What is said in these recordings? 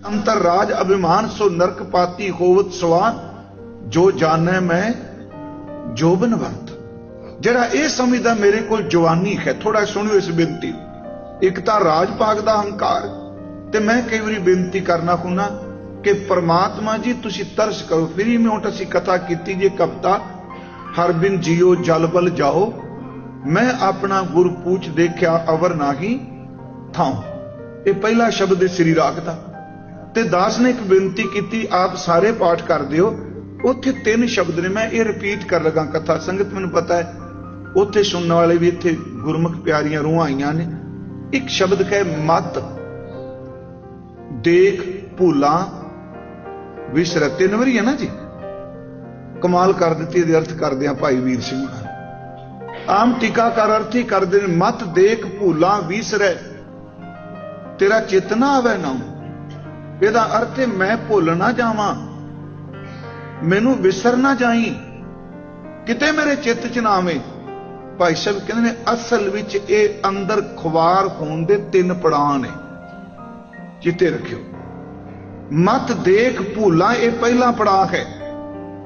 ਅੰਤਰ ਰਾਜ ਅਭਿਮਾਨ ਸੋ ਨਰਕ ਪਾਤੀ ਹੋਵਤ ਸਵਾਨ, ਜੋ ਜਾਣੈ ਮੈਂ ਜੋਬਨਵੰਤ ਜਿਹੜਾ ਇਹ ਸਮਝਦਾ ਮੇਰੇ ਕੋਲ ਜਵਾਨੀ ਹੈ ਥੋੜਾ ਸੁਣਿਓ ਇਸ ਬੇਨਤੀ ਇੱਕ ਤਾਂ ਰਾਜ ਭਾਗ ਦਾ ਹੰਕਾਰ, ਤੇ ਮੈਂ ਕਈ ਵਾਰੀ ਬੇਨਤੀ ਕਰਨਾ ਹੁੰਨਾ ਕਿ ਪਰਮਾਤਮਾ ਜੀ, ਤੁਸੀਂ ਤਰਸ ਕਰੋ, ਫਿਰ ਮੈਂ ਹੁਣ ਅਸੀਂ ਕਥਾ ਕੀਤੀ ਜੇ ਕਪਤਾ ਹਰ ਬਿਨ ਜਿਉ ਜਲ ਬਲ ਜਾਓ, ਮੈਂ ਆਪਣਾ ਗੁਰਪੂਛ ਦੇਖਿਆ ਅਵਰ ਨਾਹੀ ਥਾਂ ਇਹ ਪਹਿਲਾ ਸ਼ਬਦ ਹੈ ਸ੍ਰੀ ਰਾਗ ਦਾ। ਤੇ ਦਾਸ ਨੇ ਇੱਕ ਬੇਨਤੀ ਕੀਤੀ, ਆਪ ਸਾਰੇ ਪਾਠ ਕਰ ਦਿਓ। ਉੱਥੇ ਤਿੰਨ ਸ਼ਬਦ ਨੇ, ਮੈਂ ਇਹ ਰਿਪੀਟ ਕਰ ਲਗਾ ਕਥਾ। ਸੰਗਤ, ਮੈਨੂੰ ਪਤਾ ਹੈ, ਉੱਥੇ ਸੁਣਨ ਵਾਲੇ ਵੀ ਇੱਥੇ ਗੁਰਮੁਖ ਪਿਆਰੀਆਂ ਰੂਹਾਂ ਆਈਆਂ ਨੇ। ਇੱਕ ਸ਼ਬਦ ਕਹੇ, ਮਤ, ਦੇਖ ਭੂਲਾ ਵਿਸਰ ਤਿੰਨ ਵਾਰੀ ਹੈ ਨਾ ਜੀ? ਕਮਾਲ ਕਰ ਦਿੱਤੀ, ਇਹਦੇ ਅਰਥ ਕਰਦੇ ਆ ਭਾਈ ਵੀਰ ਸਿੰਘ ਆਮ ਟੀਕਾਕਾਰ ਅਰਥ ਹੀ ਕਰਦੇ ਨੇ, ਮਤ, ਦੇਖ ਭੂਲਾ ਵਿਸਰੈ ਤੇਰਾ ਚਿੱਤ ਨਾ ਆਵੇ ਨਾ। ਇਹਦਾ ਅਰਥ ਹੈ ਮੈਂ ਭੁੱਲ ਨਾ ਜਾਵਾਂ। ਮੈਨੂੰ ਵਿਸਰ ਨਾ ਜਾਈ। ਕਿਤੇ ਮੇਰੇ ਚਿੱਤ ਚ ਨਾ ਆਵੇ। ਭਾਈ ਸਾਹਿਬ ਕਹਿੰਦੇ ਨੇ, ਅਸਲ ਵਿੱਚ ਇਹ ਅੰਦਰ ਖੁਆਰ ਹੋਣ ਦੇ ਤਿੰਨ ਪੜਾਅ ਨੇ। ਚਿੱਤੇ ਰੱਖਿਓ। ਮਤ ਦੇਖ ਭੂਲਾ, ਇਹ ਪਹਿਲਾ ਪੜਾਅ ਹੈ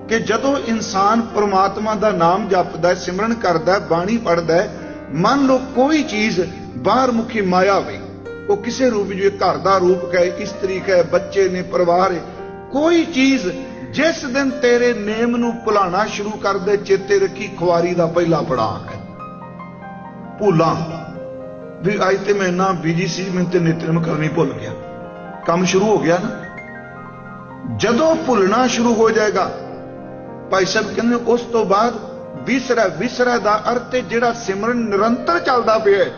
ਕਿ ਜਦੋਂ ਇਨਸਾਨ ਪ੍ਰਮਾਤਮਾ ਦਾ ਨਾਮ ਜਪਦਾ ਸਿਮਰਨ ਕਰਦਾ ਬਾਣੀ ਪੜਦਾ ਮੰਨ ਲਓ ਕੋਈ ਚੀਜ਼ ਬਾਹਰ ਮੁਖੀ ਮਾਇਆ ਹੋਵੇ ਉਹ ਕਿਸੇ ਰੂਪ ਜਿਵੇਂ ਘਰ ਦਾ ਰੂਪ ਹੈ ਇਸਤਰੀ ਹੈ, ਬੱਚੇ ਨੇ, ਪਰਿਵਾਰ ਹੈ। ਕੋਈ ਚੀਜ਼ ਜਿਸ ਦਿਨ ਤੇਰੇ ਨੇਮ ਨੂੰ ਭੁਲਾਣਾ ਸ਼ੁਰੂ ਕਰ ਦੇ, ਚੇਤੇ ਰੱਖੀ, ਖੁਆਰੀ ਦਾ ਪਹਿਲਾ ਪੜਾਅ ਹੈ। ਭੁੱਲਾਂ ਵੀ ਅੱਜ ਤੇ ਮੈਂ ਨਾ ਬੀਜੀ ਸੀ ਮੈਂ ਤੇ ਨਿਤਨੇਮ ਕਰਨੀ ਭੁੱਲ ਗਿਆ। ਕੰਮ ਸ਼ੁਰੂ ਹੋ ਗਿਆ ਨਾ। ਜਦੋਂ ਭੁੱਲਣਾ ਸ਼ੁਰੂ ਹੋ ਜਾਏਗਾ, ਭਾਈ ਸਾਹਿਬ ਕਹਿੰਦੇ ਉਸ ਤੋਂ ਬਾਅਦ ਵਿਸਰਾ ਵਿਸਰਾ ਦਾ ਅਰਥ ਜਿਹੜਾ ਸਿਮਰਨ ਨਿਰੰਤਰ ਚੱਲਦਾ ਪਿਆ ਹੈ।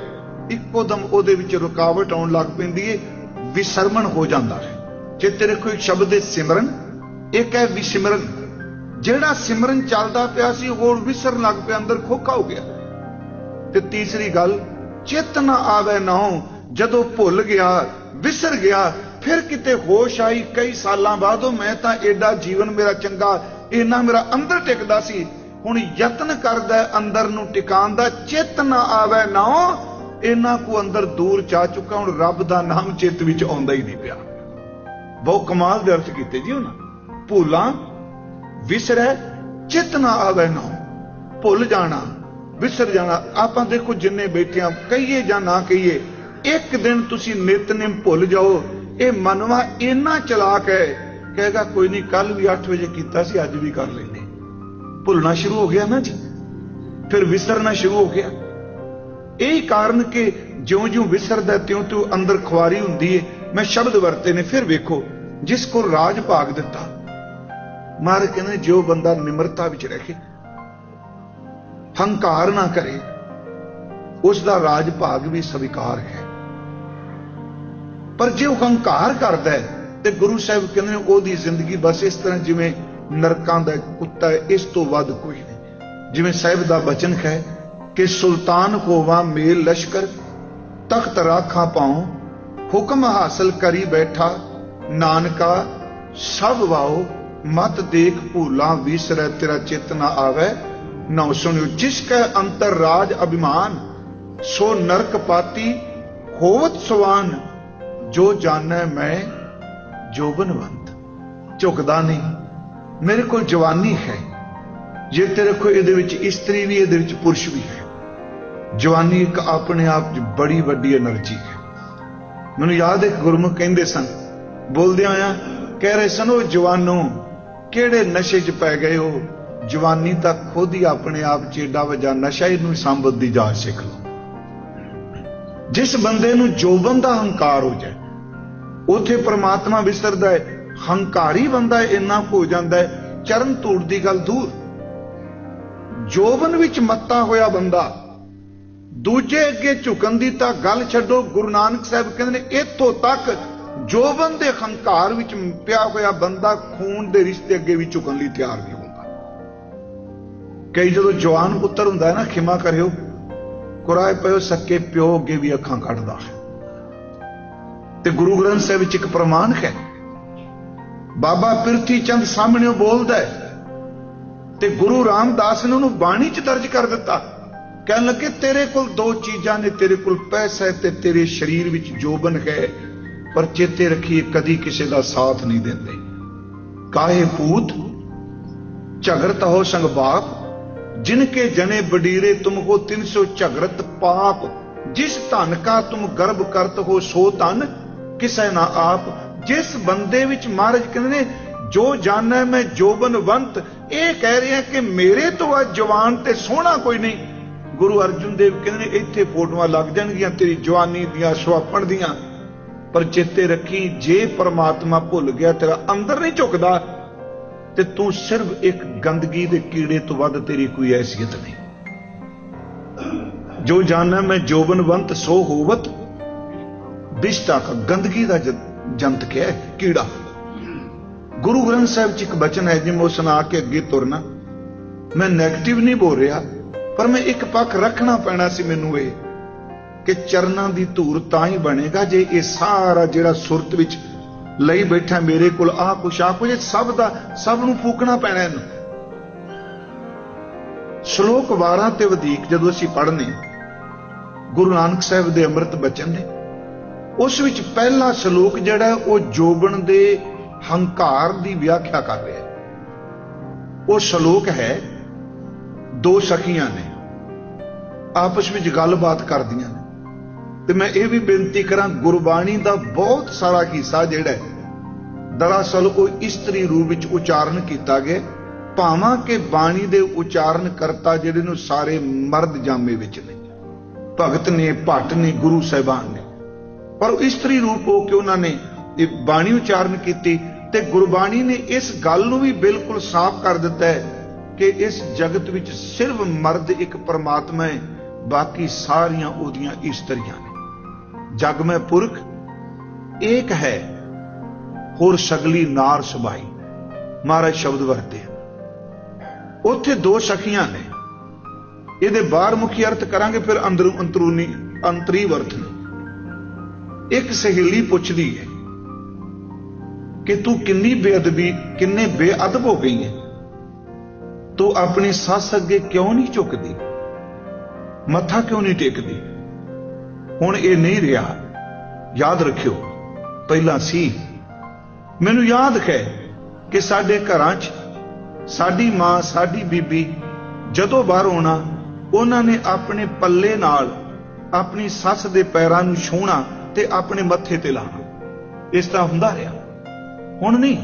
ਇੱਕੋ ਦਮ ਉਹਦੇ ਵਿੱਚ ਰੁਕਾਵਟ ਆਉਣ ਲੱਗ ਪੈਂਦੀ ਹੈ ਵਿਸਰਮਣ ਹੋ ਜਾਂਦਾ ਹੈ। ਜੇ ਤੇਰੇ ਕੋਈ ਸ਼ਬਦ ਹੈ ਸਿਮਰਨ ਇੱਕ ਹੈ ਵਿਸਿਮਰਨ। ਜਿਹੜਾ ਸਿਮਰਨ ਚੱਲਦਾ ਪਿਆ ਸੀ, ਹੋਰ ਵਿਸਰਨ ਲੱਗ ਪਿਆ, ਅੰਦਰ ਖੋਖਾ ਹੋ ਗਿਆ। ਤੇ ਤੀਸਰੀ ਗੱਲ, ਚਿੱਤ ਆਵੇ ਨਾ ਜਦੋਂ ਭੁੱਲ ਗਿਆ, ਵਿਸਰ ਗਿਆ, ਫਿਰ ਕਿਤੇ ਹੋਸ਼ ਆਈ, ਕਈ ਸਾਲਾਂ ਬਾਅਦ ਮੈਂ ਤਾਂ ਐਡਾ ਜੀਵਨ ਮੇਰਾ ਚੰਗਾ, ਇੰਨਾ ਮੇਰਾ ਅੰਦਰ ਟਿਕਦਾ ਸੀ। ਹੁਣ ਯਤਨ ਕਰਦਾ, ਅੰਦਰ ਨੂੰ ਟਿਕਾਉਣ ਦਾ ਚਿੱਤ ਨਾ ਆਵੇ ਨਾ ਇਹਨਾਂ ਕੋ ਅੰਦਰ ਦੂਰ ਚਾ ਚੁੱਕਾ, ਹੁਣ ਰੱਬ ਦਾ ਨਾਮ ਚਿੱਤ ਵਿੱਚ ਆਉਂਦਾ ਹੀ ਨਹੀਂ ਪਿਆ। ਬਹੁਤ ਕਮਾਲ ਦੇ ਅਰਥ ਕੀਤੇ ਜੀ ਉਹਨਾਂ। ਭੁੱਲਾਂ, ਵਿਸਰੈ, ਚਿੱਤ ਨਾ ਆਵੇ ਨਾ ਭੁੱਲ ਜਾਣਾ, ਵਿਸਰ ਜਾਣਾ, ਆਪਾਂ ਦੇਖੋ ਜਿੰਨੇ ਬੈਠਿਆਂ ਕਹੀਏ ਜਾਂ ਨਾ ਕਹੀਏ, ਇੱਕ ਦਿਨ ਤੁਸੀਂ ਨਿਤਨੇਮ ਭੁੱਲ ਜਾਓ। ਇਹ ਮਨਵਾ ਇੰਨਾ ਚਲਾਕ ਹੈ, ਕਹੇਗਾ ਕੋਈ ਨਹੀਂ, ਕੱਲ ਵੀ 8 ਵਜੇ ਕੀਤਾ ਸੀ, ਅੱਜ ਵੀ ਕਰ ਲੈਨੇ ਭੁੱਲਣਾ ਸ਼ੁਰੂ ਹੋ ਗਿਆ ਨਾ ਜੀ। ਫਿਰ ਵਿਸਰਨਾ ਸ਼ੁਰੂ ਹੋ ਗਿਆ। ਇਹ ਕਾਰਨ ਕਿ ਜਿਉਂ-ਜਿਉਂ ਵਿਸਰਦਾ ਤਿਉਂ-ਤਿਉਂ ਅੰਦਰ ਖੁਆਰੀ ਹੁੰਦੀ ਹੈ ਮੈਂ ਸ਼ਬਦ ਵਰਤੇ ਨੇ, ਫਿਰ ਵੇਖੋ, ਜਿਸ ਕੋ ਰਾਜ ਭਾਗ ਦਿੱਤਾ। ਮਾਰ ਕਹਿੰਦੇ, ਜੋ ਬੰਦਾ ਨਿਮਰਤਾ ਵਿੱਚ ਰਹੇ, ਹੰਕਾਰ ਨਾ ਕਰੇ, ਉਸ ਦਾ ਰਾਜ ਭਾਗ ਵੀ ਸਵੀਕਾਰ ਹੈ। ਪਰ ਜੇ ਉਹ ਹੰਕਾਰ ਕਰਦਾ ਹੈ, ਤੇ ਗੁਰੂ ਸਾਹਿਬ ਕਹਿੰਦੇ ਨੇ ਉਹਦੀ ਜ਼ਿੰਦਗੀ ਬਸ ਇਸ ਤਰ੍ਹਾਂ ਜਿਵੇਂ ਨਰਕਾਂ ਦਾ ਕੁੱਤਾ ਇਸ ਤੋਂ ਵੱਧ ਕੋਈ ਨਹੀਂ। ਜਿਵੇਂ ਸਾਹਿਬ ਦਾ ਬਚਨ ਹੈ ਕਿ ਸੁਲਤਾਨ ਹੋਵਾ ਮੇਲ ਲਸ਼ਕਰ ਤਖਤ ਰਾਖਾਂ ਪਾਉ ਹੁਕਮ ਹਾਸਲ ਕਰੀ ਬੈਠਾ ਨਾਨਕਾ ਸਭ ਵਾਓ ਮਤ ਦੇਖ ਭੂਲਾ ਵਿਸਰੈ ਤੇਰਾ ਚਿਤ ਨਾ ਆਵੇ ਨਾ ਸੁਣਿਓ ਜਿਸ ਕੈ ਅੰਤਰ ਰਾਜ ਅਭਿਮਾਨ ਸੋ ਨਰਕ ਪਾਤੀ ਹੋਵਤ ਸਵਾਨ ਜੋ ਜਾਣੈ ਮੈਂ ਜੋਬਨਵੰਤ ਝੁਕਦਾ ਨਹੀਂ ਮੇਰੇ ਕੋਲ ਜਿੱਤੇ ਰੱਖੋ ਇਹਦੇ ਵਿੱਚ ਇਸਤਰੀ ਵੀ ਇਹਦੇ ਵਿੱਚ ਪੁਰਸ਼ ਵੀ ਹੈ, ਜਵਾਨੀ ਇੱਕ ਆਪਣੇ ਆਪ 'ਚ ਬੜੀ ਵੱਡੀ એનર્ਜੀ ਹੈ। ਮੈਨੂੰ ਯਾਦ ਹੈ ਗੁਰਮੁਖ ਕਹਿੰਦੇ ਸਨ, ਬੋਲਦੇ ਆਇਆ, ਕਹਿ ਰਹੇ ਸਨ ਉਹ ਜਵਾਨੋ, ਕਿਹੜੇ ਨਸ਼ੇ 'ਚ ਪੈ ਗਏ ਹੋ? ਜਵਾਨੀ ਤਾਂ ਖੁਦ ਹੀ ਆਪਣੇ ਆਪ 'ਚ ਏਡਾ ਵਜਾ ਨਸ਼ਾ ਇਹਨੂੰ ਸੰਭਦ ਦੀ ਜਾ ਸਿੱਖ ਲਓ। ਜਿਸ ਬੰਦੇ ਨੂੰ ਜੋਬਨ ਦਾ ਹੰਕਾਰ ਹੋ ਜਾਏ, ਉਥੇ ਪ੍ਰਮਾਤਮਾ ਵਿਸਰਦਾ ਹੈ, ਹੰਕਾਰੀ ਬੰਦਾ ਇੰਨਾ ਹੋ ਜਾਂਦਾ ਹੈ, ਚਰਨ ਧੂੜ ਦੀ ਗੱਲ ਦੂਰ ਜੋਬਨ ਵਿੱਚ ਮੱਤਾ ਹੋਇਆ ਬੰਦਾ। ਦੂਜੇ ਅੱਗੇ ਝੁਕਣ ਦੀ ਤਾਂ ਗੱਲ ਛੱਡੋ, ਗੁਰੂ ਨਾਨਕ ਸਾਹਿਬ ਕਹਿੰਦੇ ਨੇ, ਇੱਥੋਂ ਤੱਕ ਜੋਬਨ ਦੇ ਹੰਕਾਰ ਵਿੱਚ ਪਿਆ ਹੋਇਆ ਬੰਦਾ ਖੂਨ ਦੇ ਰਿਸ਼ਤੇ ਅੱਗੇ ਵੀ ਝੁਕਣ ਲਈ ਤਿਆਰ ਨਹੀਂ ਹੁੰਦਾ। ਕਈ ਜਦੋਂ ਜਵਾਨ ਪੁੱਤਰ ਹੁੰਦਾ ਹੈ ਨਾ, ਖਿਮਾ ਕਰਿਓ ਕੁਰਾਏ ਪਿਓ ਸੱਕੇ ਪਿਓ ਅੱਗੇ ਵੀ ਅੱਖਾਂ ਕੱਢਦਾ ਹੈ। ਤੇ ਗੁਰੂ ਗ੍ਰੰਥ ਸਾਹਿਬ ਵਿੱਚ ਇੱਕ ਪ੍ਰਮਾਣ ਹੈ। ਬਾਬਾ ਪਿਰਥੀ ਚੰਦ ਸਾਹਮਣੇ ਬੋਲਦਾ ਹੈ ਤੇ ਗੁਰੂ ਰਾਮਦਾਸ ਨੇ ਉਹਨੂੰ ਬਾਣੀ 'ਚ ਦਰਜ ਕਰ ਦਿੱਤਾ। ਕਹਿਣ ਲੱਗੇ, ਤੇਰੇ ਕੋਲ ਦੋ ਚੀਜ਼ਾਂ ਨੇ, ਤੇਰੇ ਕੋਲ ਪੈਸਾ ਹੈ ਤੇ ਤੇਰੇ ਸਰੀਰ ਵਿੱਚ ਜੋਬਨ ਹੈ, ਪਰ ਚੇਤੇ ਰੱਖੀਏ, ਕਦੀ ਕਿਸੇ ਦਾ ਸਾਥ ਨਹੀਂ ਦਿੰਦੇ। ਕਾਹੇ ਪੂਤ ਝਗੜਤ ਹੋ ਸੰਗ ਬਾਪ ਜਿਨ ਕੇ ਜਨੇ ਬਡੀਰੇ ਤੁਮ ਹੋ 300 ਝਗੜਤ ਪਾਪ। ਜਿਸ ਧਨ ਕਾ ਤੁਮ ਗਰਭ ਕਰਤ ਹੋ, ਸੋ ਧਨ ਕਿਸੈ ਨਾ ਆਪ। ਜਿਸ ਬੰਦੇ ਵਿੱਚ ਮਹਾਰਾਜ ਕਹਿੰਦੇ ਨੇ, ਜੋ ਜਾਣੈ ਮੈਂ ਜੋਬਨਵੰਤ ਇਹ ਕਹਿ ਰਿਹਾ ਕਿ ਮੇਰੇ ਤੋਂ ਆ ਜਵਾਨ ਤੇ ਸੋਹਣਾ ਕੋਈ ਨਹੀਂ। ਗੁਰੂ ਅਰਜਨ ਦੇਵ ਕਹਿੰਦੇ ਨੇ, ਇੱਥੇ ਫੋਟੋਆਂ ਲੱਗ ਜਾਣਗੀਆਂ, ਤੇਰੀ ਜਵਾਨੀ ਦੀਆਂ, ਸੁਆਪਣ ਦੀਆਂ। ਪਰ ਚੇਤੇ ਰੱਖੀ, ਜੇ ਪਰਮਾਤਮਾ ਭੁੱਲ ਗਿਆ, ਤੇਰਾ ਅੰਦਰ ਨਹੀਂ ਝੁਕਦਾ, ਤੇ ਤੂੰ ਸਿਰਫ ਇੱਕ ਗੰਦਗੀ ਦੇ ਕੀੜੇ ਤੋਂ ਵੱਧ ਤੇਰੀ ਕੋਈ ਐਸੀਅਤ ਨਹੀਂ। ਜੋ ਜਾਣਾ ਮੈਂ ਜੋਬਨਵੰਤ ਸੋ ਹੋਵਤ ਬਿਸ਼ਟਾ ਕਾ ਗੰਦਗੀ ਦਾ ਜੰਤ ਕਿਹਾ, ਕੀੜਾ। ਗੁਰੂ ਗ੍ਰੰਥ ਸਾਹਿਬ ਚ ਇੱਕ ਬਚਨ ਹੈ, ਜਿਵੇਂ ਉਹ ਸੁਣਾ ਕੇ ਅੱਗੇ ਤੁਰਨਾ। ਮੈਂ 네ਗੇਟਿਵ ਨਹੀਂ ਬੋਲ ਰਿਹਾ, ਪਰ ਮੈਂ ਇੱਕ ਪੱਖ ਰੱਖਣਾ ਪੈਣਾ ਸੀ ਮੈਨੂੰ ਇਹ, ਕਿ ਚਰਨਾਂ ਦੀ ਧੂਰ ਤਾਂ ਹੀ ਬਣੇਗਾ ਜੇ ਇਹ ਸਾਰਾ ਜਿਹੜਾ ਸੁਰਤ ਵਿੱਚ ਲਈ ਬੈਠਾ ਮੇਰੇ ਕੋਲ ਆਹ ਕੁਛ ਆ ਕੁਛ ਸਭ ਦਾ, ਸਭ ਨੂੰ ਫੂਕਣਾ ਪੈਣਾ ਇਹਨੂੰ। ਸ਼ਲੋਕ 12 ਤੇ ਵਧੇਕ ਜਦੋਂ ਅਸੀਂ ਪੜ੍ਹਨੇ ਗੁਰੂ ਨਾਨਕ ਸਾਹਿਬ ਦੇ ਅੰਮ੍ਰਿਤ ਬਚਨ ਨੇ, ਉਸ ਵਿੱਚ ਪਹਿਲਾ ਸ਼ਲੋਕ ਜਿਹੜਾ ਉਹ ਜੋਬਨ ਦੇ ਹੰਕਾਰ ਦੀ ਵਿਆਖਿਆ ਕਰ ਰਿਹਾ ਹੈ। ਉਹ ਸ਼ਲੋਕ ਹੈ, ਦੋ ਸਖੀਆਂ ਨੇ, ਆਪਸ ਵਿੱਚ ਗੱਲਬਾਤ ਕਰਦੀਆਂ ਨੇ। ਤੇ ਮੈਂ ਇਹ ਵੀ ਬੇਨਤੀ ਕਰਾਂ, ਗੁਰਬਾਣੀ ਦਾ ਬਹੁਤ ਸਾਰਾ ਹਿੱਸਾ ਜਿਹੜਾ ਦਰਅਸਲ ਉਹ ਇਸਤਰੀ ਰੂਪ ਵਿੱਚ ਉਚਾਰਨ ਕੀਤਾ ਗਿਆ ਭਾਵਾਂ ਕਿ ਬਾਣੀ ਦੇ ਉਚਾਰਨ ਕਰਤਾ ਜਿਹੜੇ ਨੂੰ ਸਾਰੇ ਮਰਦ ਜਾਮੇ ਵਿੱਚ ਨੇ। ਭਗਤ ਨੇ, ਭੱਟ ਨੇ, ਗੁਰੂ ਸਾਹਿਬਾਨ ਨੇ। ਪਰ ਉਹ ਇਸਤਰੀ ਰੂਪ ਹੋ ਕੇ ਉਹਨਾਂ ਨੇ ਇਹ ਬਾਣੀ ਉਚਾਰਨ ਕੀਤੀ ਤੇ ਗੁਰਬਾਣੀ ਨੇ ਇਸ ਗੱਲ ਨੂੰ ਵੀ ਬਿਲਕੁਲ ਸਾਫ਼ ਕਰ ਦਿੱਤਾ ਹੈ ਕਿ ਇਸ ਜਗਤ ਵਿੱਚ ਸਿਰਫ ਮਰਦ ਇੱਕ ਪਰਮਾਤਮਾ ਹੈ, ਬਾਕੀ ਸਾਰੀਆਂ ਉਹਦੀਆਂ ਇਸਤਰੀਆਂ ਨੇ। ਜਗ ਮੈਂ ਪੁਰਖ, ਏਕ ਹੈ, ਹੋਰ ਸਗਲੀ ਨਾਰ ਸਬਾਈ ਮਹਾਰਾਜ ਸ਼ਬਦ ਵਰਤੇ ਉੱਥੇ ਦੋ ਸਖੀਆਂ ਨੇ। ਇਹਦੇ ਬਾਹਰ ਮੁਖੀ ਅਰਥ ਕਰਾਂਗੇ, ਫਿਰ ਅੰਦਰੋਂ ਅੰਤਰੂਨੀ ਅੰਤਰੀ ਵਰਤ ਨੇ ਇੱਕ ਸਹੇਲੀ ਪੁੱਛਦੀ ਹੈ ਕਿ ਤੂੰ ਕਿੰਨੀ ਬੇਅਦਬੀ, ਕਿੰਨੇ ਬੇਅਦਬ ਹੋ ਗਈ ਹੈ? ਤੂੰ ਆਪਣੀ ਸੱਸ ਅੱਗੇ ਕਿਉਂ ਨਹੀਂ ਝੁਕਦੀ? ਮੱਥਾ ਕਿਉਂ ਨਹੀਂ ਟੇਕਦੀ? ਹੁਣ ਇਹ ਨਹੀਂ ਰਿਹਾ। ਯਾਦ ਰੱਖਿਓ, ਪਹਿਲਾਂ ਸੀ। ਮੈਨੂੰ ਯਾਦ ਹੈ ਕਿ ਸਾਡੇ ਘਰਾਂ 'ਚ ਸਾਡੀ ਮਾਂ, ਸਾਡੀ ਬੀਬੀ ਜਦੋਂ ਬਾਹਰ ਆਉਣਾ, ਉਹਨਾਂ ਨੇ ਆਪਣੇ ਪੱਲੇ ਨਾਲ ਆਪਣੀ ਸੱਸ ਦੇ ਪੈਰਾਂ ਨੂੰ ਛੂਣਾ ਤੇ ਆਪਣੇ ਮੱਥੇ ਤੇ ਲਾਣਾ। ਇਸ ਤਰ੍ਹਾਂ ਹੁੰਦਾ ਰਿਹਾ। ਹੁਣ ਨਹੀਂ।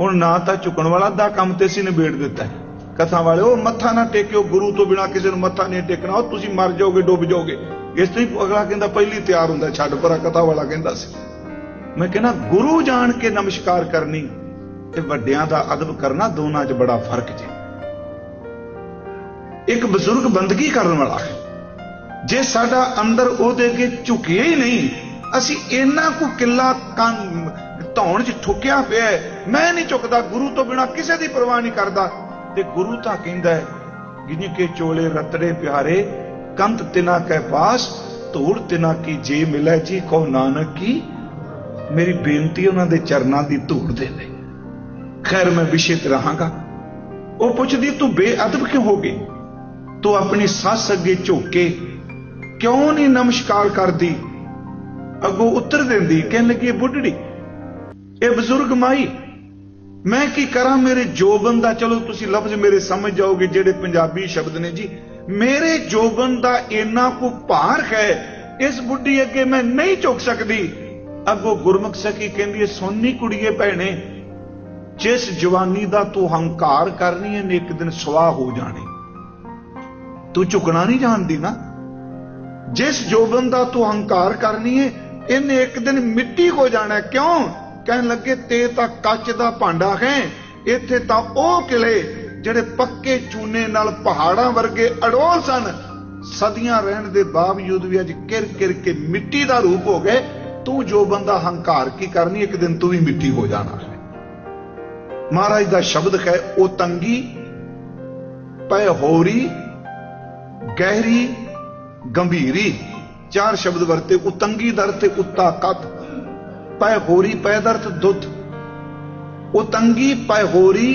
ਹੁਣ ਨਾ ਤਾਂ ਝੁਕਣ ਵਾਲਾ ਦਾ ਕੰਮ ਤੇ ਸੀ ਨਿਬੇੜ ਦਿੱਤਾ ਹੈ। ਕਥਾ ਵਾਲੇ, ਉਹ ਮੱਥਾ ਨਾ ਟੇਕਿਓ, ਗੁਰੂ ਤੋਂ ਬਿਨਾ ਕਿਸੇ ਨੂੰ ਮੱਥਾ ਨਹੀਂ ਟੇਕਣਾ। ਉਹ ਤੁਸੀਂ ਮਰ ਜਾਓਗੇ, ਡੁੱਬ ਜਾਓਗੇ। ਇਸ ਤੋਂ ਹੀ ਅਗਲਾ ਕਹਿੰਦਾ, ਪਹਿਲੀ ਤਿਆਰ ਹੁੰਦਾ, ਛੱਡ, ਪਰਾ ਕਥਾ ਵਾਲਾ ਕਹਿੰਦਾ ਸੀ। ਮੈਂ ਕਹਿੰਦਾ, ਗੁਰੂ ਜਾਣ ਕੇ ਨਮਸਕਾਰ ਕਰਨੀ ਤੇ ਵੱਡਿਆਂ ਦਾ ਅਦਬ ਕਰਨਾ ਦੋਨਾਂ 'ਚ ਬੜਾ ਫ਼ਰਕ ਜੀ। ਇੱਕ ਬਜ਼ੁਰਗ ਬੰਦਗੀ ਕਰਨ ਵਾਲਾ ਹੈ। ਜੇ ਸਾਡਾ ਅੰਦਰ ਉਹਦੇ ਅੱਗੇ ਝੁਕਿਆ ਹੀ ਨਹੀਂ, ਅਸੀਂ ਇੰਨਾ ਕੁ ਕਿੱਲਾ ਕੰਨ ਧੌਣ 'ਚ ਠੁਕਿਆ ਪਿਆ ਮੈਂ ਨਹੀਂ ਝੁਕਦਾ, ਗੁਰੂ ਤੋਂ ਬਿਨਾ ਕਿਸੇ ਦੀ ਪਰਵਾਹ ਨਹੀਂ ਕਰਦਾ। ਤੇ ਗੁਰੂ ਤਾਂ ਕਹਿੰਦਾ ਹੈ, ਗਿਨ ਕੇ ਚੋਲੇ ਰਤੜੇ ਪਿਆਰੇ ਕੰਤ ਤਿਨਾ ਕੈ ਪਾਸ ਧੂੜ ਤਿਨਾ ਕੀ ਜੇ ਮਿਲੈ ਜੀ ਕੋ ਨਾਨਕ। ਕੀ ਮੇਰੀ ਬੇਨਤੀ ਉਹਨਾਂ ਦੇ ਚਰਨਾਂ ਦੀ ਧੂੜ ਦੇ ਦੇ ਖੈਰ, ਮੈਂ ਵਿਸ਼ੇ ਤੇ ਰਹਾਂਗਾ। ਉਹ ਪੁੱਛਦੀ, ਤੂੰ ਬੇਅਦਬ ਕਿਉਂ ਹੋ ਗਈ? ਤੂੰ ਆਪਣੀ ਸੱਸ ਅੱਗੇ ਝੁੱਕ ਕੇ ਕਿਉਂ ਨਹੀਂ ਨਮਸਕਾਰ ਕਰਦੀ? ਅੱਗੋਂ ਉੱਤਰ ਦਿੰਦੀ, ਕਹਿਣ ਲੱਗੀ ਬੁੱਢੜੀ ਇਹ ਬਜ਼ੁਰਗ ਮਾਈ, ਮੈਂ ਕੀ ਕਰਾਂ ਮੇਰੇ ਜੋਬਨ ਦਾ? ਚਲੋ ਤੁਸੀਂ ਲਫ਼ਜ਼ ਮੇਰੇ ਸਮਝ ਜਾਓਗੇ ਜਿਹੜੇ ਪੰਜਾਬੀ ਸ਼ਬਦ ਨੇ ਜੀ। ਮੇਰੇ ਜੋਬਨ ਦਾ ਇੰਨਾ ਕੋ ਭਾਰ ਹੈ, ਇਸ ਬੁੱਢੀ ਅੱਗੇ ਮੈਂ ਨਹੀਂ ਝੁਕ ਸਕਦੀ। ਅੱਗੋਂ ਗੁਰਮੁਖ ਸਖੀ ਕਹਿੰਦੀ ਹੈ, ਸੋਨੀ ਕੁੜੀਏ ਭੈਣੇ, ਜਿਸ ਜਵਾਨੀ ਦਾ ਤੂੰ ਹੰਕਾਰ ਕਰਨੀ ਹੈ ਇੱਕ ਦਿਨ ਸਵਾਹ ਹੋ ਜਾਣੀ। ਤੂੰ ਝੁਕਣਾ ਨਹੀਂ ਜਾਣਦੀ ਨਾ। ਜਿਸ ਜੋਬਨ ਦਾ ਤੂੰ ਹੰਕਾਰ ਕਰਨੀ ਹੈ, ਇਹਨੇ ਇੱਕ ਦਿਨ ਮਿੱਟੀ ਹੋ ਜਾਣਾ। ਕਿਉਂ? ਕਹਿਣ ਲੱਗੇ, ਤੇ ਤਾਂ ਕੱਚ ਦਾ ਭਾਂਡਾ ਹੈ। ਇੱਥੇ ਤਾਂ ਉਹ ਕਿਲੇ ਜਿਹੜੇ ਪੱਕੇ ਚੂਨੇ ਨਾਲ ਪਹਾੜਾਂ ਵਰਗੇ ਅੜੋਲ ਸਨ। ਸਦੀਆਂ ਰਹਿਣ ਦੇ ਬਾਵਜੂਦ ਵੀ ਅੱਜ ਕਿਰ ਕਿਰ ਕੇ ਮਿੱਟੀ ਦਾ ਰੂਪ ਹੋ ਗਏ। ਤੂੰ ਜੋ ਬੰਦਾ ਹੰਕਾਰ ਕੀ ਕਰਨੀ, ਇੱਕ ਦਿਨ ਤੂੰ ਵੀ ਮਿੱਟੀ ਹੋ ਜਾਣਾ ਹੈ। ਮਹਾਰਾਜ ਦਾ ਸ਼ਬਦ ਹੈ ਉਹ ਤੰਗੀ ਪੈ ਹੋਰੀ ਗਹਿਰੀ, ਗੰਭੀਰੀ। ਚਾਰ ਸ਼ਬਦ ਵਰਤੇ, ਉਤੰਗੀ ਦਰ ਤੇ ਉੱਤਾ ਕੱਤ। ਪੈ ਹੋਰੀ ਪੈ ਦਰਤ ਦੁੱਧ ਉਤੰਗੀ ਪੈ ਹੋਰੀ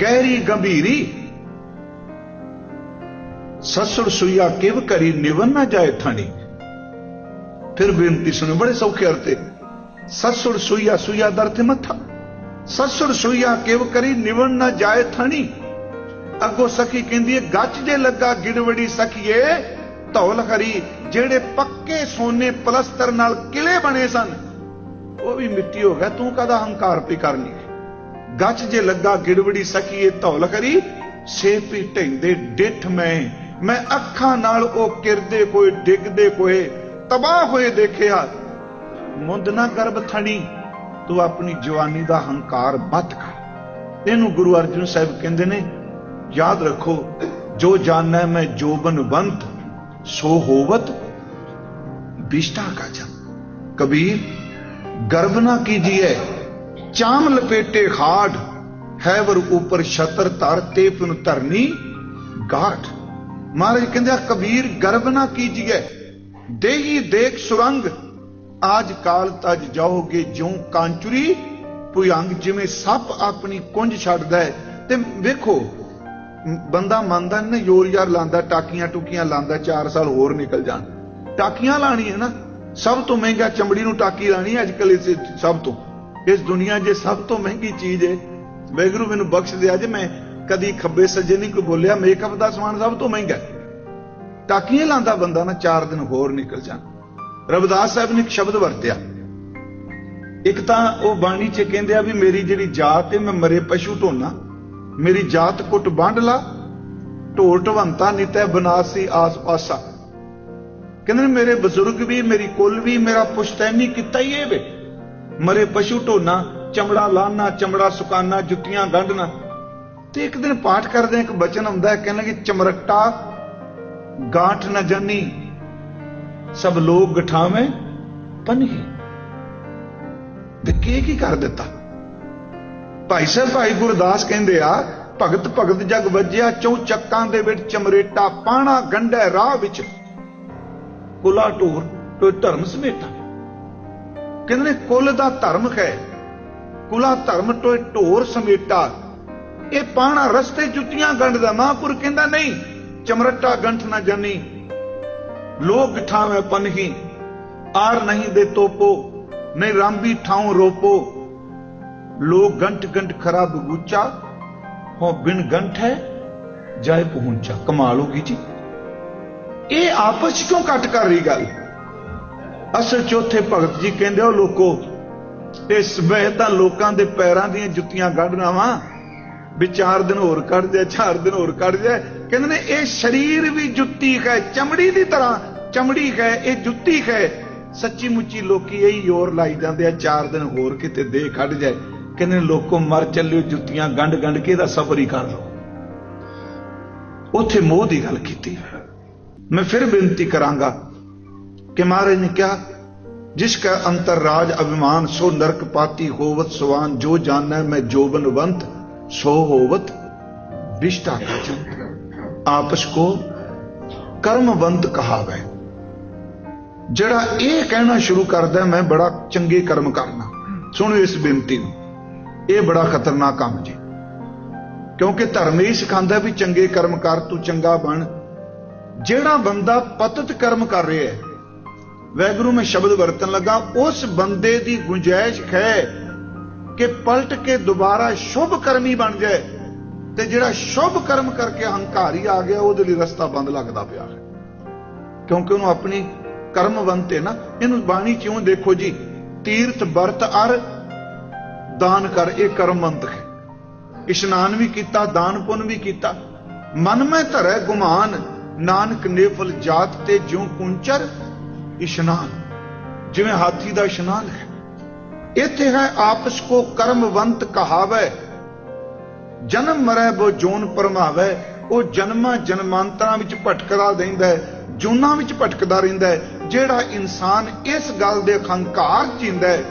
ਗਹਿਰੀ ਗੰਭੀਰੀ ਸਸੁਰ ਸੁਈਆ ਕਿਵ ਕਰੀ ਨਿਵਨ ਨਾ ਜਾਏ ਥਾਣੀ ਫਿਰ ਬੇਨਤੀ ਸੁਣੋ ਬੜੇ ਸੌਖੇ ਅਰਥੇ ਸਸੁਰ ਸੁਈਆ ਸੁਈਆ ਦਰ ਤੇ ਮੱਥਾ ਸਸੁਰ ਸੁਈਆ ਕਿਵ ਕਰੀ ਨਿਵਣ ਨਾ ਜਾਏ ਥਣੀ ਅੱਗੋ ਸਖੀ ਕਹਿੰਦੀ ਹੈ ਗੱਜ ਜੇ ਲੱਗਾ ਗਿੜਵੜੀ ਸਖੀਏ ਧੌਲ ਹਰੀ ਜਿਹੜੇ ਪੱਕੇ ਸੋਨੇ ਪਲਸਤਰ ਨਾਲ ਕਿਲੇ ਬਣੇ ਸਨ ਉਹ ਵੀ ਮਿੱਟੀ ਹੋ ਗਿਆ, ਤੂੰ ਕਦਾ ਹੰਕਾਰ ਪੀ ਕਰਨੀ ਗੱਜ ਜੇ ਲੱਗਾ ਗਿੜਵੜੀ ਸਖੀਏ ਧੌਲ ਹਰੀ ਸੇਪੀ ਢੈਂਦੇ ਡਿੱਠ ਮੈਂ। ਮੈਂ ਅੱਖਾਂ ਨਾਲ ਉਹ ਕਿਰਦੇ ਕੋਈ ਡਿੱਗਦੇ ਕੋਈ ਤਬਾਹ ਹੋਏ ਦੇਖਿਆ। ਮੁੰਦ ਨਾ ਗਰਭ ਥਣੀ ਤੂੰ ਆਪਣੀ ਜਵਾਨੀ ਦਾ ਹੰਕਾਰ ਮਤ ਕਰ। ਇਹਨੂੰ ਗੁਰੂ ਅਰਜਨ ਸਾਹਿਬ ਕਹਿੰਦੇ ਨੇ, ਯਾਦ ਰੱਖੋ, ਜੋ ਜਾਣੈ ਮੈਂ ਜੋਬਨਵੰਤ ਸੋ ਹੋਵਤ ਬਿਸ਼ਟਾ ਕਾ ਜਨ ਕਬੀਰ ਗਰਭ ਨਾ ਕੀਜੀਏ ਚਾਮ ਲਪੇਟੇ ਖਾੜ ਹੈ ਵਰ ਉਪਰ ਛਤਰ ਧਰ ਤੇ ਪੁਨ ਧਰਨੀ ਗਾਠ। ਮਹਾਰਾਜ ਕਹਿੰਦੇ ਆ, ਕਬੀਰ ਗਰਭ ਨਾ ਕੀਜੀਏ ਦੇਹੀ ਦੇਖ ਸੁਰੰਗ, ਆਜ ਕਾਲ ਤਜ ਜਾਓਗੇ ਜਿਉ ਕਾਂਚੁਰੀ। ਭੁਯੰਗ ਜਿਵੇਂ ਸੱਪ ਆਪਣੀ ਕੁੰਜ ਛੱਡਦਾ ਹੈ। ਤੇ ਵੇਖੋ, ਬੰਦਾ ਮੰਨਦਾ ਨਾ ਯੋਰ ਯਾਰ ਲਾਂਦਾ ਟਾਕੀਆਂ ਟੁਕੀਆਂ ਲਾਂਦਾ 4 ਸਾਲ ਹੋਰ ਨਿਕਲ ਜਾਣ। ਟਾਕੀਆਂ ਲਾਣੀ ਹੈ ਨਾ। ਸਭ ਤੋਂ ਮਹਿੰਗਾ ਚਮੜੀ ਨੂੰ ਟਾਕੀ ਲਾਣੀ ਅੱਜ ਕੱਲ ਇਸ ਸਭ ਤੋਂ। ਇਸ ਦੁਨੀਆ 'ਚ ਸਭ ਤੋਂ ਮਹਿੰਗੀ ਚੀਜ਼ ਹੈ। ਵੈਗਰੂ ਮੈਨੂੰ ਬਖਸ਼ ਦਿਆ ਜੇ, ਮੈਂ ਕਦੀ ਖੱਬੇ ਸੱਜੇ ਨਹੀਂ ਕੋਈ ਬੋਲਿਆ ਮੇਕਅਪ ਦਾ ਸਮਾਨ ਸਭ ਤੋਂ ਮਹਿੰਗਾ ਟਾਕੀਆਂ ਲਾਂਦਾ ਬੰਦਾ ਨਾ 4 ਦਿਨ ਹੋਰ ਨਿਕਲ ਜਾਣ। ਰਵਿਦਾਸ ਸਾਹਿਬ ਨੇ ਇੱਕ ਸ਼ਬਦ ਵਰਤਿਆ। ਇੱਕ ਤਾਂ ਉਹ ਬਾਣੀ 'ਚ ਕਹਿੰਦੇ ਆ ਵੀ ਮੇਰੀ ਜਿਹੜੀ ਜਾਤ ਹੈ, ਮੈਂ ਮਰੇ ਪਸ਼ੂ ਢੋਨਾ ਮੇਰੀ ਜਾਤ ਕੁੱਟ ਵੰਡ ਲਾ, ਢੋਲ ਢਵੰਤਾ ਨਿਤੈ ਬਨਾਸੀ ਆਸ ਪਾਸਾ ਕਹਿੰਦੇ ਨੇ, ਮੇਰੇ ਬਜ਼ੁਰਗ ਵੀ, ਮੇਰੀ ਕੁੱਲ ਵੀ, ਮੇਰਾ ਪੁਸ਼ਤੈਨੀ ਕੀਤਾ ਹੀ ਇਹ ਵੇ। ਮਰੇ ਪਸ਼ੂ ਢੋਨਾ, ਚਮੜਾ ਲਾਣਾ ਚਮੜਾ ਸੁਕਾਨਾ, ਜੁੱਤੀਆਂ ਗੰਢਣਾ। ਤੇ ਇੱਕ ਦਿਨ ਪਾਠ ਕਰਦੇ ਇੱਕ ਬਚਨ ਆਉਂਦਾ ਹੈ, ਕਹਿੰਦਾ ਕਿ ਚਮਰਟਾ ਗਾਂਠ ਨਾ ਜਾਨੀ, ਸਭ ਲੋਕ ਗਠਾਵੇਂ ਪਨਹੀ। ਤੇ ਕੀ ਕੀ ਕਰ ਦਿੱਤਾ? ਭਾਈ ਸਾਹਿਬ, ਭਾਈ ਗੁਰਦਾਸ ਕਹਿੰਦੇ ਆ, ਭਗਤ ਭਗਤ ਜਗ ਵੱਜਿਆ ਚੌ ਚੱਕਾਂ ਦੇ ਵਿੱਚ ਚਮਰੇਟਾ ਪਾਣਾ, ਗੰਢੈ ਰਾਹ ਵਿੱਚ। ਕੁਲਾ ਢੋਰ ਤੇ ਧਰਮ ਸਮੇਟਾ ਕਹਿੰਦੇ ਨੇ, ਕੁਲ ਦਾ ਧਰਮ ਹੈ, ਕੁਲਾ ਧਰਮ ਟੋਏ ਢੋਰ ਸਮੇਟਾ। ਇਹ ਪਾਣਾ ਰਸਤੇ ਜੁੱਤੀਆਂ ਗੰਢਦਾ ਮਹਾਂਪੁਰ ਕਹਿੰਦਾ, ਨਹੀਂ, ਚਮਰਟਾ ਗੰਠ ਨਾ ਜਾਨੀ। ਲੋਕ ਠਾਵੇਂ ਪਨਹੀ, ਆਰ ਨਹੀਂ ਦੇ ਤੋਪੋ, ਨਹੀਂ ਰਾਂਬੀ ਠਾਉ ਰੋਪੋ। ਲੋਕ ਗੰਠ ਗੰਟ ਖਰਾ ਬਗੂਚਾ ਹੋ ਬਿਨ ਗੰਠ ਹੈ, ਜਾਏ ਪਹੁੰਚਾ। ਕਮਾਲ ਹੋ ਜੀ। ਇਹ ਆਪਸ ਕਿਉਂ ਕੱਟ ਕਰ ਰਹੀ ਗੱਲ? ਅਸਲ ਚ ਉੱਥੇ ਭਗਤ ਜੀ ਕਹਿੰਦੇ ਉਹ ਲੋਕੋ ਇਹ ਸਵੇਹ ਤਾਂ ਲੋਕਾਂ ਦੇ ਪੈਰਾਂ ਦੀਆਂ ਜੁੱਤੀਆਂ ਕੱਢਣਾ ਵਾ। ਵੀ ਚਾਰ ਦਿਨ ਹੋਰ ਕੱਢ ਜਾ ਚਾਰ ਦਿਨ ਹੋਰ ਕੱਢ ਜਾ ਕਹਿੰਦੇ ਨੇ, ਇਹ ਸਰੀਰ ਵੀ ਜੁੱਤੀ ਹੈ ਚਮੜੀ ਦੀ ਤਰ੍ਹਾਂ ਚਮੜੀ ਹੈ ਇਹ ਜੁੱਤੀ ਹੈ ਸੱਚੀ ਮੁੱਚੀ ਲੋਕੀ ਇਹੀ ਜ਼ੋਰ ਲਾਈ ਜਾਂਦੇ ਆ, ਚਾਰ ਦਿਨ ਹੋਰ ਕਿਤੇ ਦੇ ਕੱਢ ਜਾਏ। ਕਹਿੰਦੇ ਲੋਕੋ, ਮਰ ਚੱਲਿਓ, ਜੁੱਤੀਆਂ ਗੰਢ ਗੰਢ ਕੇ ਇਹਦਾ ਸਬਰ ਹੀ ਕਰ ਲਓ। ਉੱਥੇ ਮੋਹ ਦੀ ਗੱਲ ਕੀਤੀ। ਮੈਂ ਫਿਰ ਬੇਨਤੀ ਕਰਾਂਗਾ ਕਿ ਮਹਾਰਾਜ ਨੇ ਕਿਹਾ, ਜਿਸ ਕਾ ਅੰਤਰ ਰਾਜ ਅਭਿਮਾਨ, ਸੋ ਨਰਕ ਪਾਤੀ ਹੋਵਤ ਸਵਾਨ, ਜੋ ਜਾਣੈ ਮੈਂ ਜੋਬਨਵੰਤ, ਸੋ ਹੋਵਤ ਵਿਸ਼ਟਾ ਕਚਨ। ਆਪਸ ਕੋ ਕਰਮਵੰਤ ਕਹਾਵੇ। ਜਿਹੜਾ ਇਹ ਕਹਿਣਾ ਸ਼ੁਰੂ ਕਰਦਾ, ਮੈਂ ਬੜਾ ਚੰਗੇ ਕਰਮ ਕਰਨਾ। ਸੁਣੋ ਇਸ ਬੇਨਤੀ ਨੂੰ। ਇਹ ਬੜਾ ਖਤਰਨਾਕ ਕੰਮ ਜੀ। ਕਿਉਂਕਿ ਧਰਮ ਇਹ ਸਿਖਾਉਂਦਾ ਵੀ ਚੰਗੇ ਕਰਮ ਕਰ, ਤੂੰ ਚੰਗਾ ਬਣ। ਜਿਹੜਾ ਬੰਦਾ ਪਤਤ ਕਰਮ ਕਰ ਰਿਹਾ ਹੈ, ਵੈਗਰੂ ਮੈਂ ਸ਼ਬਦ ਵਰਤਣ ਲੱਗਾ, ਉਸ ਬੰਦੇ ਦੀ ਗੁੰਜਾਇਸ਼ ਹੈ ਕਿ ਪਲਟ ਕੇ ਦੁਬਾਰਾ ਸ਼ੁਭ ਕਰਮੀ ਬਣ ਜਾਏ ਤੇ ਜਿਹੜਾ ਸ਼ੁਭ ਕਰਮ ਕਰਕੇ ਹੰਕਾਰੀ ਆ ਗਿਆ, ਉਹਦੇ ਲਈ ਰਸਤਾ ਬੰਦ ਲੱਗਦਾ ਪਿਆ ਹੈ। ਕਿਉਂਕਿ ਉਹਨੂੰ ਆਪਣੀ ਕਰਮਵੰਤ ਹੈ ਨਾ, ਇਹਨੂੰ ਬਾਣੀ ਕਿਉਂ ਦੇਖੋ ਜੀ, ਤੀਰਥ ਵਰਤ ਅਰ, ਦਾਨ ਕਰ, ਇਹ ਕਰਮਵੰਤ ਹੈ। ਇਸ਼ਨਾਨ ਵੀ ਕੀਤਾ, ਦਾਨ ਪੁੰਨ ਵੀ ਕੀਤਾ। ਮਨ ਮੈਂ ਧਰੈ ਗੁਮਾਨ ਨਾਨਕ ਨੇਫਲ ਜਾਤ ਤੇ ਜਿਉ ਕੁੰਚਰ ਇਸ਼ਨਾਨ, ਜਿਵੇਂ ਹਾਥੀ ਦਾ ਇਸ਼ਨਾਨ ਹੈ। ਇੱਥੇ ਹੈ ਆਪਸ ਕੋ ਕਰਮਵੰਤ ਕਹਾਵੇ, ਜਨਮ ਮਰੈ ਬੋ ਜੋਨ ਪਰਮਾਵੇ। ਉਹ ਜਨਮਾਂ ਜਨਮਾਂਤਰਾਂ ਵਿੱਚ ਭਟਕਦਾ ਰਹਿੰਦਾ ਜੂਨਾਂ ਵਿੱਚ ਭਟਕਦਾ ਰਹਿੰਦਾ ਜਿਹੜਾ ਇਨਸਾਨ ਇਸ ਗੱਲ ਦੇ ਹੰਕਾਰ ਚਿੰਦਾ ਹੈ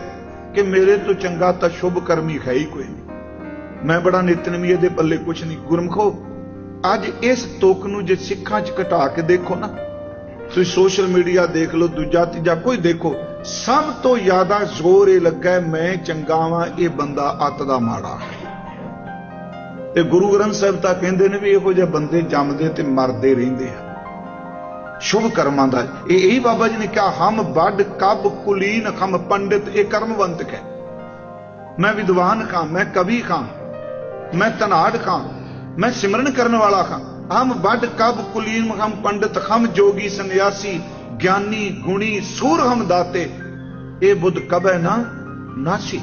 ਕਿ ਮੇਰੇ ਤੋਂ ਚੰਗਾ ਤਾਂ ਸ਼ੁਭ ਕਰਮੀ ਹੈ ਹੀ ਕੋਈ ਨਹੀਂ। ਮੈਂ ਬੜਾ ਨਿਤਨਮੀ ਦੇ ਪੱਲੇ ਕੁਛ ਨਹੀਂ। ਗੁਰਮਖੋ ਅੱਜ ਇਸ ਤੁਕ ਨੂੰ ਜੇ ਸਿੱਖਾਂ 'ਚ ਘਟਾ ਕੇ ਦੇਖੋ ਨਾ, ਤੁਸੀਂ ਸੋਸ਼ਲ ਮੀਡੀਆ ਦੇਖ ਲਓ, ਦੂਜਾ ਤੀਜਾ ਕੋਈ ਦੇਖੋ, ਸਭ ਤੋਂ ਜ਼ਿਆਦਾ ਜ਼ੋਰ ਇਹ ਲੱਗਾ ਮੈਂ ਚੰਗਾ ਵਾਂ ਇਹ ਬੰਦਾ ਅੱਤ ਦਾ ਮਾੜਾ ਤੇ ਗੁਰੂ ਗ੍ਰੰਥ ਸਾਹਿਬ ਤਾਂ ਕਹਿੰਦੇ ਨੇ ਵੀ ਇਹੋ ਜਿਹੇ ਬੰਦੇ ਜੰਮਦੇ ਤੇ ਮਰਦੇ ਰਹਿੰਦੇ ਆ। ਸ਼ੁਭ ਕਰਮਾਂ ਦਾ, ਇਹ ਇਹੀ ਬਾਬਾ ਜੀ ਨੇ ਕਿਹਾ, ਹਮ ਵੱਡ ਕਬ ਕੁਲੀਨ, ਹਮ ਪੰਡਿਤ, ਇਹ ਕਰਮਵੰਤ ਹੈ ਮੈਂ ਵਿਦਵਾਨ ਖਾਂ, ਮੈਂ ਕਵੀ ਖਾਂ, ਮੈਂ ਤਨਾੜ ਖਾਂ ਮੈਂ ਸਿਮਰਨ ਕਰਨ ਵਾਲਾ ਖਾਂ ਹਮ ਵੱਡ ਕਬ ਕੁਲੀਨ ਹਮ ਪੰਡਤ ਹਮ ਜੋਗੀ ਸੰਨਿਆਸੀ ਗਿਆਨੀ ਗੁਣੀ ਸੂਰ ਹਮ ਦਾਤੇ ਇਹ ਬੁੱਧ ਕਬੈ ਨਾ ਨਾਸੀ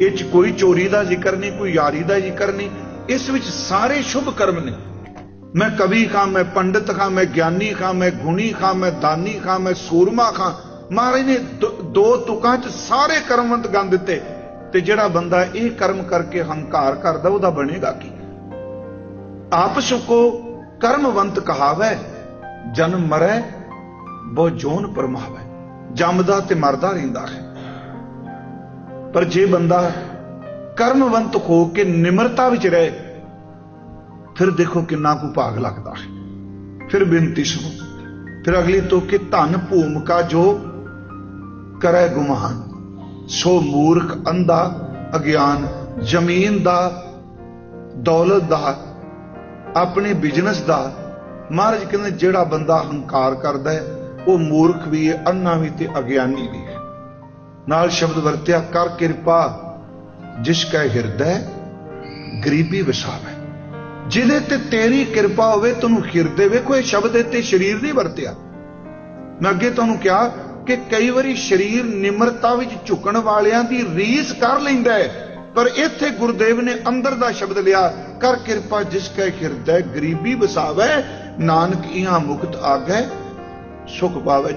ਇਹ ਚ ਕੋਈ ਚੋਰੀ ਦਾ ਜ਼ਿਕਰ ਨਹੀਂ ਕੋਈ ਯਾਰੀ ਦਾ ਜ਼ਿਕਰ ਨਹੀਂ ਇਸ ਵਿੱਚ ਸਾਰੇ ਸ਼ੁਭ ਕਰਮ ਨੇ ਮੈਂ ਕਵੀ ਖਾਂ ਮੈਂ ਪੰਡਿਤ ਖਾਂ ਮੈਂ ਗਿਆਨੀ ਖਾਂ ਮੈਂ ਗੁਣੀ ਖਾਂ ਮੈਂ ਦਾਨੀ ਖਾਂ ਮੈਂ ਸੂਰਮਾ ਖਾਂ ਮਹਾਰਾਜ ਨੇ ਦੋ- ਦੋ ਤੁਕਾਂ ਚ ਸਾਰੇ ਕਰਮਵੰਤ ਗੰਨ ਦਿੱਤੇ ਤੇ ਜਿਹੜਾ ਬੰਦਾ ਇਹ ਕਰਮ ਕਰਕੇ ਹੰਕਾਰ ਕਰਦਾ ਉਹਦਾ ਬਣੇਗਾ ਕੀ ਆਪ ਸੁਕੋ ਕਰਮਵੰਤ ਕਹਾਵੈ ਜਨਮ ਮਰੈ ਬਹੁ ਜੋਨ ਪਰਮਾਵੈ। ਜੰਮਦਾ ਤੇ ਮਰਦਾ ਰਹਿੰਦਾ ਹੈ। ਪਰ ਜੇ ਬੰਦਾ ਕਰਮਵੰਤ ਹੋ ਕੇ ਨਿਮਰਤਾ ਵਿੱਚ ਰਹੇ, ਫਿਰ ਦੇਖੋ ਕਿੰਨਾ ਕੁ ਭਾਗ ਲੱਗਦਾ ਹੈ। ਫਿਰ ਬੇਨਤੀ ਸੁਣੋ। ਫਿਰ ਅਗਲੀ ਤੋਂ ਕਿ ਧਨ ਭੂਮਿਕਾ ਜੋ ਕਰੈ ਗੁਮਾਨ। ਸੋ ਮੂਰਖ ਅੰਧਾ, ਅਗਿਆਨ ਜ਼ਮੀਨ ਦਾ, ਦੌਲਤ ਦਾ ਆਪਣੇ ਬਿਜ਼ਨਸ ਦਾ ਮਹਾਰਾਜ ਕਹਿੰਦੇ ਜਿਹੜਾ ਬੰਦਾ ਹੰਕਾਰ ਕਰਦਾ ਹੈ, ਉਹ ਮੂਰਖ ਵੀ ਹੈ, ਅੰਨਾ ਵੀ ਤੇ ਅਗਿਆਨੀ ਵੀ ਹੈ। ਨਾਲ ਸ਼ਬਦ ਵਰਤਿਆ, ਕਰ ਕਿਰਪਾ, ਜਿਸ ਕੈ ਹਿਰਦੈ, ਗਰੀਬੀ ਵਸਾਵੇ। ਜਿਹਦੇ ਤੇ ਤੇਰੀ ਕਿਰਪਾ ਹੋਵੇ, ਤੈਨੂੰ ਹਿਰਦੇ ਵੇਖੋ, ਇਹ ਸ਼ਬਦ ਇੱਥੇ ਸਰੀਰ ਨਹੀਂ ਵਰਤਿਆ। ਮੈਂ ਅੱਗੇ ਤੁਹਾਨੂੰ ਕਿਹਾ ਕਿ ਕਈ ਵਾਰੀ ਸਰੀਰ ਨਿਮਰਤਾ ਵਿੱਚ ਝੁਕਣ ਵਾਲਿਆਂ ਦੀ ਰੀਸ ਕਰ ਲੈਂਦਾ ਹੈ, ਪਰ ਇੱਥੇ ਗੁਰਦੇਵ ਨੇ ਅੰਦਰ ਦਾ ਸ਼ਬਦ ਲਿਆ ਕਰ ਕਿਰਪਾ ਜਿਸ ਕੈ ਹਿਰਦੈ ਗਰੀਬੀ ਵਸਾਵੇ ਨਾਨਕ ਇਹਾਂ ਮੁਕਤ ਆਗੈ ਸੁਖ ਪਾਵੇ